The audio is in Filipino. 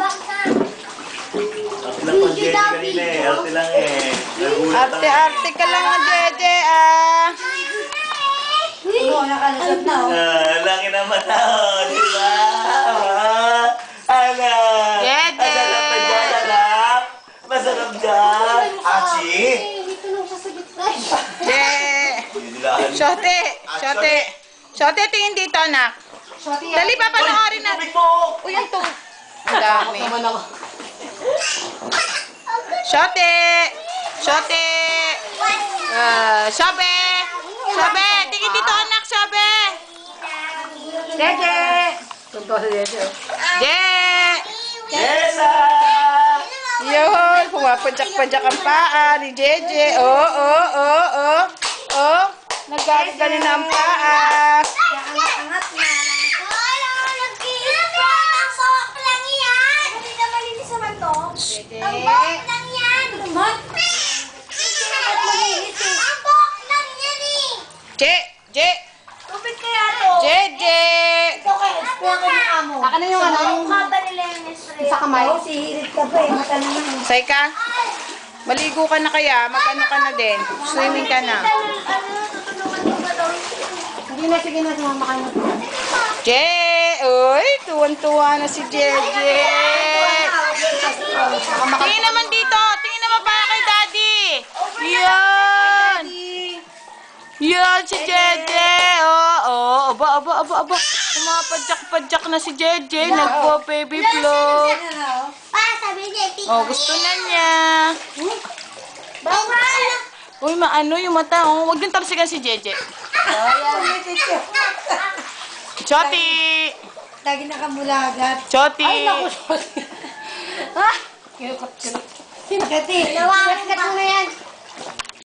Arte lang pang Jeje eh. Arte lang eh. Arte-arte ka lang, Jeje, ah. Oo, nakalasot na, oh. Ah, laki naman ako, di ba? Ah, Ana! Jeje! Masarap dyan, anak? Masarap dyan? Achi? Je. Shote, shote. Shote, tingin dito, anak. Dali, papanoorin na. Tubig mo! Uy, ang tubig. Ang dami. Naman ako. Shote! Shote! Ah, Shobe! Shobe! Tingin dito, anak, Shobe! Jeje! Tunto sa dito. Je! Yesa! Yun, pumapadyak-padyak ang paa ni Jeje. Oh, oh, oh, oh. Oh, nagagaling na ang paa. Angat na. Jeje. Je! Je! Jeje! Saka na yung ano, yung sa kamay. Si Hirit ka pa eh. Mata na naman. Say ka? Maligo ka na kaya? Mag-ano ka na din? Swimming ka na. Sige na, sige na, sumama ka na. Je! Uy, tuwan-tuwa na si Jeje. Tingin naman dito. Tingin naman para kay Daddy. Yan. Yan si Jeje. Oh, oh. Aba, aba, aba, aba. Pumapadyak-padyak na si Jeje. Nagpo-baby flow. Oh, gusto na niya. Uy, maano yung mata. Oh, huwag yung talsikan si Jeje. Choti! Lagi nakamulagat. Choti! Ha? Kati, sikat mo na yan.